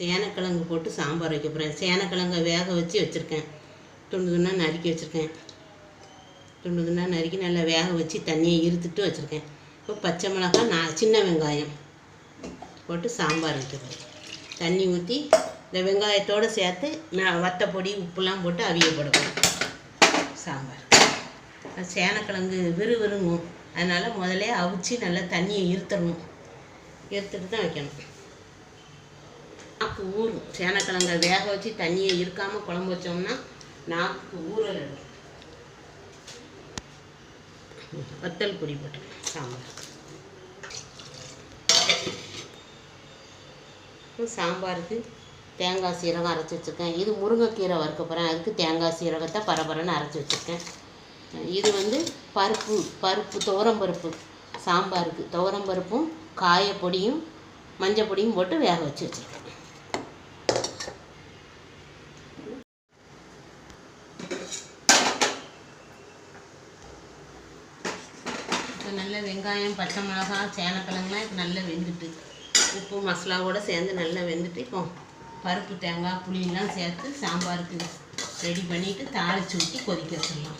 சேனக்கிழங்கு போட்டு சாம்பார் வைக்க போகிறேன் சேனக்கிழங்கை வேக வச்சு வச்சுருக்கேன். துண்டு துண்டாக நறுக்கி வச்சுருக்கேன். துண்டு துண்டாக நறுக்கி நல்லா வேக வச்சு தண்ணியை இருத்துட்டு வச்சுருக்கேன். இப்போ பச்சை மிளகாய் நான் சின்ன வெங்காயம் போட்டு சாம்பார் வைக்க போகிறேன் தண்ணி ஊற்றி இந்த வெங்காயத்தோடு சேர்த்து நான் வத்தப்பொடி உப்புலாம் போட்டு அவிய போடுவேன். சாம்பார். சேனக்கிழங்கு விறுவிறுங்கும் அதனால் முதல்ல அவிச்சு நல்லா தண்ணியை இருத்தணும் இருத்துட்டு தான் வைக்கணும். நாக்கு ஊறும். சேனக்கிழங்க வேக வச்சு தண்ணியை இருக்காமல் குழம்பு வச்சோம்னா நாக்கு ஊறல் வத்தல் பொடி போட்டு சாம்பார். சாம்பாருக்கு தேங்காய் சீரகம் அரைச்சி வச்சுருக்கேன். இது முருங்கைக்கீரை வறுக்க போகிறேன் அதுக்கு தேங்காய் சீரகத்தை பரபரன்னு அரைச்சி வச்சுருக்கேன். இது வந்து பருப்பு பருப்பு துவரம் பருப்பு சாம்பாருக்கு. துவரம் பருப்பும் காயப்பொடியும் மஞ்சள் பொடியும் போட்டு வேக வச்சு வச்சுருக்கேன். இப்போ நல்ல வெங்காயம் பச்சை மிளகாய் சேனக்கிழங்குலாம் இப்போ நல்லா வெந்துட்டு உப்பு மசாலாவோட சேர்ந்து நல்லா வெந்துட்டு இப்போ பருப்பு தேங்காய் புளியெல்லாம் சேர்த்து சாம்பாருக்கு ரெடி பண்ணிவிட்டு தாளிச்சு ஊற்றி கொதிக்க வச்சிடலாம்.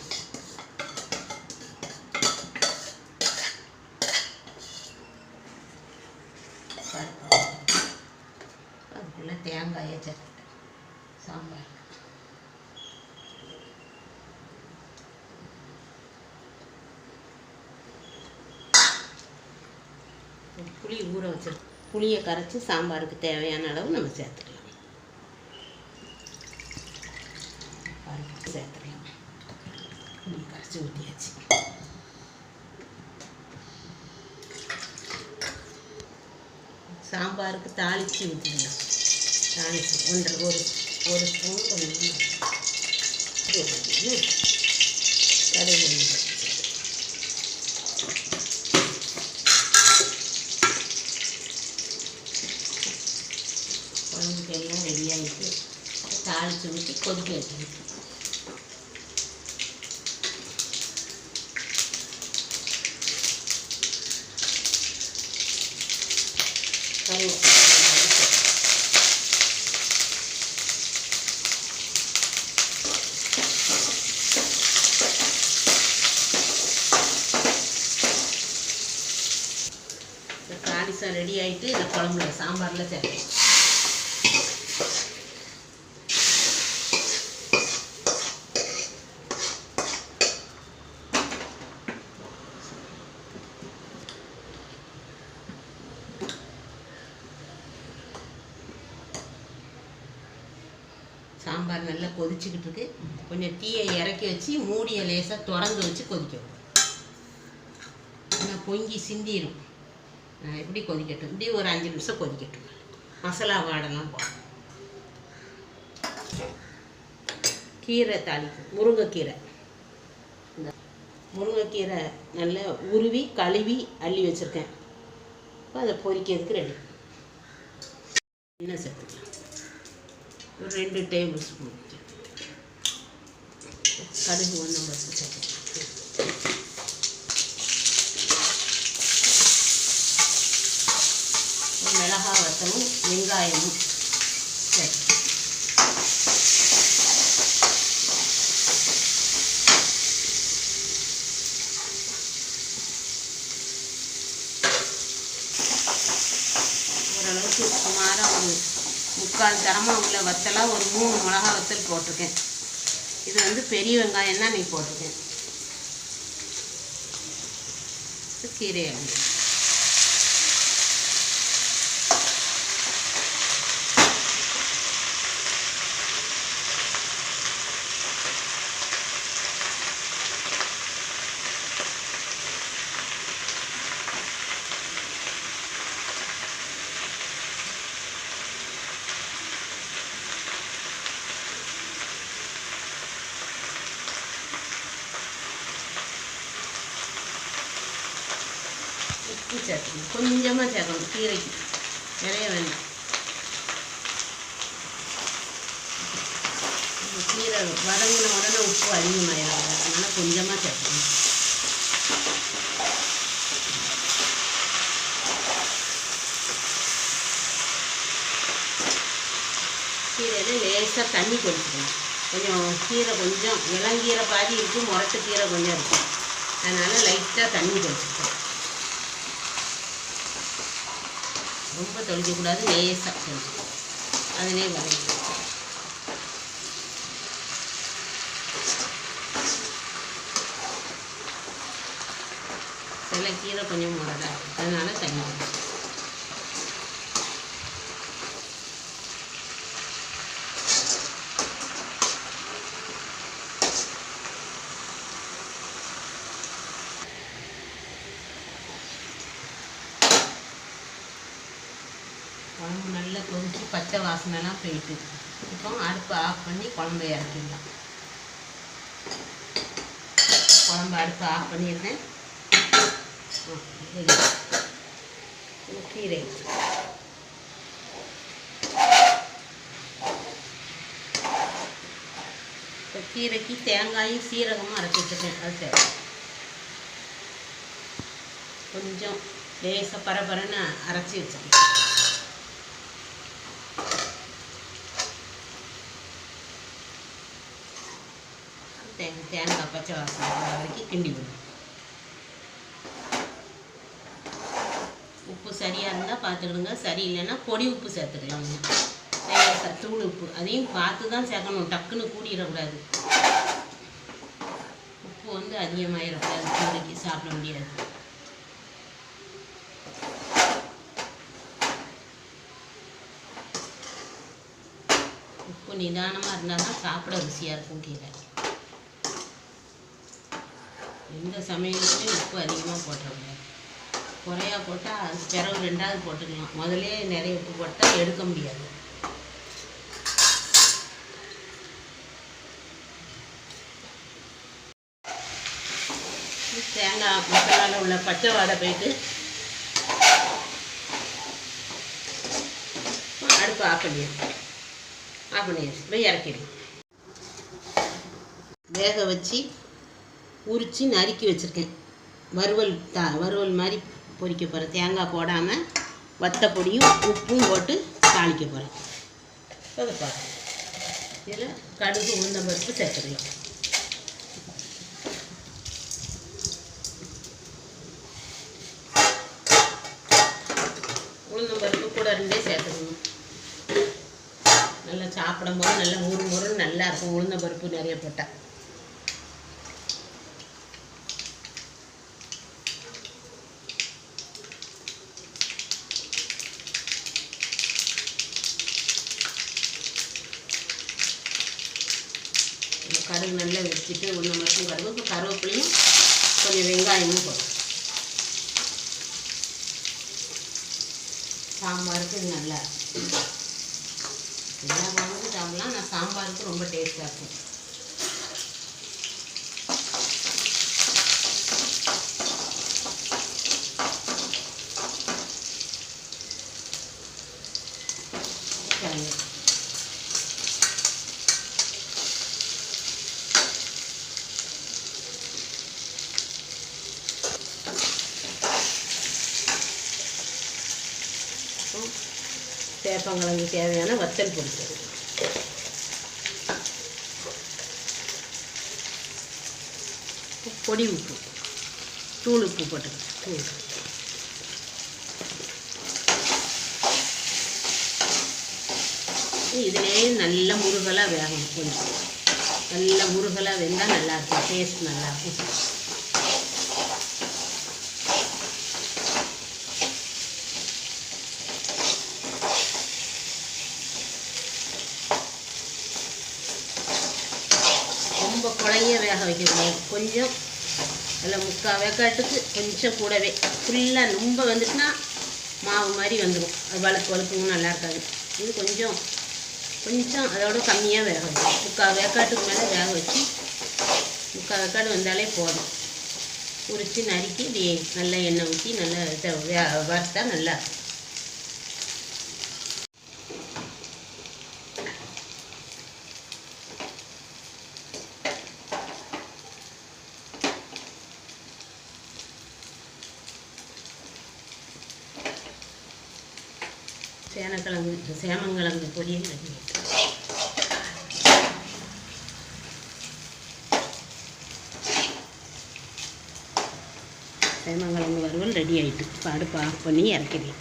பருப்பு. அதுக்குள்ளே தேங்காயை சேர்த்து சாம்பார் புளி ஊற வச்சிருக்கோம் புளியை கரைச்சி சாம்பாருக்கு தேவையான அளவு நம்ம சேர்த்துக்கலாம். பருப்பு சேர்த்துக்கலாம். புளி கரைச்சி ஊற்றியாச்சு சாம்பாருக்கு தாளித்து ஊற்றிடலாம் தாளித்து ஒன்றரை ஒரு ஒரு ஸ்பூன் கொஞ்சம். கடுகு குழம்புக்கு எல்லாம் ரெடி ஆகிட்டு தாளித்து ஊற்றி கொதிக்க வைக்கணும் கருவேப்பிலை ரெடி ஆகிட்டு இந்த குழம்புல சாம்பாரில் சேர்க்கணும் சாம்பார் நல்லா கொதிச்சுக்கிட்டு இருக்கு. கொஞ்சம் தீயை இறக்கி வச்சு மூடியை லேசாக திறந்து வச்சு கொதிக்கணும் ஆனால் பொங்கி சிந்திடும் அஹ் இப்படி கொதிக்கட்டும்? இப்படி ஒரு அஞ்சு நிமிஷம் கொதிக்கட்டும். மசாலா வாடெல்லாம் போடும் கீரை தாளிக்கும். முருங்கைக்கீரை. இந்த முருங்கைக்கீரை நல்லா உருவி கழுவி அள்ளி வச்சுருக்கேன். இப்போ அதை பொரிக்கிறதுக்கு ரெடி. என்ன சேர்த்துக்கலாம்? ரெண்டு டேபிள் ஸ்பூன் கடுகு ஒன்று பத்து மிளகா வத்தமும் வெங்காயமும் சரி ஓரளவுக்கு சுமாராக ஒரு முக்கால் தரமாக உள்ள வத்தலாக ஒரு மூணு மிளகா வத்தல் போட்டிருக்கேன். இது வந்து பெரிய வெங்காயம் தான் நீ போட்டிருக்கேன். கீரை உப்பு சேர்க்கணும் கொஞ்சமாக சேர்க்கணும் கீரைக்கு நிறைய வேண்டாம் கீரை வதங்கின உடனே உப்பு அதிகமாயிடாது அதனால் கொஞ்சமாக சேர்க்கணும் கீரையில் லேசாக தண்ணி கொதிச்சுக்கணும் கொஞ்சம் கீரை கொஞ்சம் இளங்கீரை பாதி இருக்கும் முரட்டு கீரை கொஞ்சம் இருக்கும் அதனால் லைட்டாக தண்ணி தெளிச்சுக்கணும் ரொம்ப தொளிக்கக்கூடாது லேசாக தெளிச்சுக்கணும் அதிலே வரைக்கும் சில கீரை கொஞ்சம் முரடாக அதனால் அதனால தண்ணி குழம்பு நல்லா கொதிச்சு பச்சை வாசனைலாம் போயிட்டு. இப்போ அடுப்பு ஆஃப் பண்ணி குழம்பு இறக்கிடலாம். குழம்பு அடுப்பு ஆஃப் பண்ணிடுறேன். கீரை. இப்போ கீரைக்கு தேங்காயும் சீரகமும் அரைச்சி வச்சுருக்கேன். அது தேவை கொஞ்சம் லேசாக பரபரன்னு அரைச்சி வச்சுருக்கேன். தேங்காய் பச்சை வாசனை வர வரைக்கும் கிண்டி விடணும் உப்பு சரியாக இருந்தால் பார்த்துக்கிடுங்க சரியில்லைன்னா பொடி உப்பு சேர்த்துக்கலாம் தூள் உப்பு அதையும் பார்த்து தான் சேர்க்கணும் டக்குன்னு கூடிடக்கூடாது உப்பு வந்து அதிகமாகிடக்கூடாது கீரைக்கு சாப்பிட முடியாது உப்பு நிதானமாக இருந்தால் தான் சாப்பிட ருசியாக இருக்கும் கீரை எந்த சமையலுமே உப்பு அதிகமாக போட்டுறக்கூடாது குறையா போட்டால் அது பிறகு ரெண்டாவது போட்டுக்கலாம். முதலே நிறைய உப்பு போட்டால் எடுக்க முடியாது. தேங்காய் மசாலாவில் உள்ள பச்சை வாடை போயிட்டு அடுப்பு ஆஃப் பண்ணிடுறேன் ஆஃப் பண்ணிடுச்சு போய் இறக்கிடுங்க வேக வச்சு உரித்து நறுக்கி வச்சுருக்கேன். வறுவல் தா வறுவல் மாதிரி பொரிக்க போகிறேன் தேங்காய் போடாமல் வத்தப்பொடியும் உப்பும் போட்டு தாளிக்க போகிறேன் அதை பாருங்க இதில் கடுகு உளுந்தம் பருப்பு சேர்த்துக்கலாம். உளுந்தம் பருப்பு கூட ரெண்டே சேர்த்துக்கணும். நல்லா சாப்பிடும்போது நல்லா முறு முறுன்னு நல்லா இருக்கும். உளுந்தம் பருப்பு நிறைய போட்டால். கடுகு நல்லா வச்சுட்டு ஒன்று மட்டும் கடுகு. இப்போ கருவேப்பிலையும் கொஞ்சம் வெங்காயமும் போடும் சாம்பாருக்கு இது நல்லா இருக்கும். எல்லா சாம்பாருக்கு ரொம்ப டேஸ்ட்டாக இருக்கும் சரி அப்புறம் வேப்பங்கிழங்கு தேவையான வத்தல் பொடி பொடி உப்பு. தூள் உப்பு போட்டுக்கணும். தூள் இதிலே நல்ல முருகலாக வேகணும் கொஞ்சம். நல்ல முருகலாக வெந்தால் நல்லாயிருக்கும் டேஸ்ட் நல்லாயிருக்கும் ரொம்ப குழைய வேக வைக்கக்கூடாது கொஞ்சம் அதில் முக்கால் வேக்காட்டுக்கு கொஞ்சம் கூடவே. ஃபுல்லாக ரொம்ப வந்துட்டுனா மாவு மாதிரி வந்துடும் அது வழுக்கு வழுக்கவும் நல்லா இருக்காது. இது கொஞ்சம் கொஞ்சம் அதோட கம்மியாக வேக வச்சு முக்கால் வேக்காட்டுக்கு மேலே வேக வச்சு முக்கால் வேக்காடு வந்தாலே போதும். உரித்து நறுக்கி இப்படி நல்லா எண்ணெய் ஊற்றி நல்லா வே- வறுத்தா நல்லா சேனக்கிழங்கு சேமங்கிழங்கு பொரியல் ரெடி சேமங்கிழங்கு வறுவல் ரெடி ஆகிட்டு இப்போ அடுப்பு ஆஃப் பண்ணி இறக்கிடுவேன்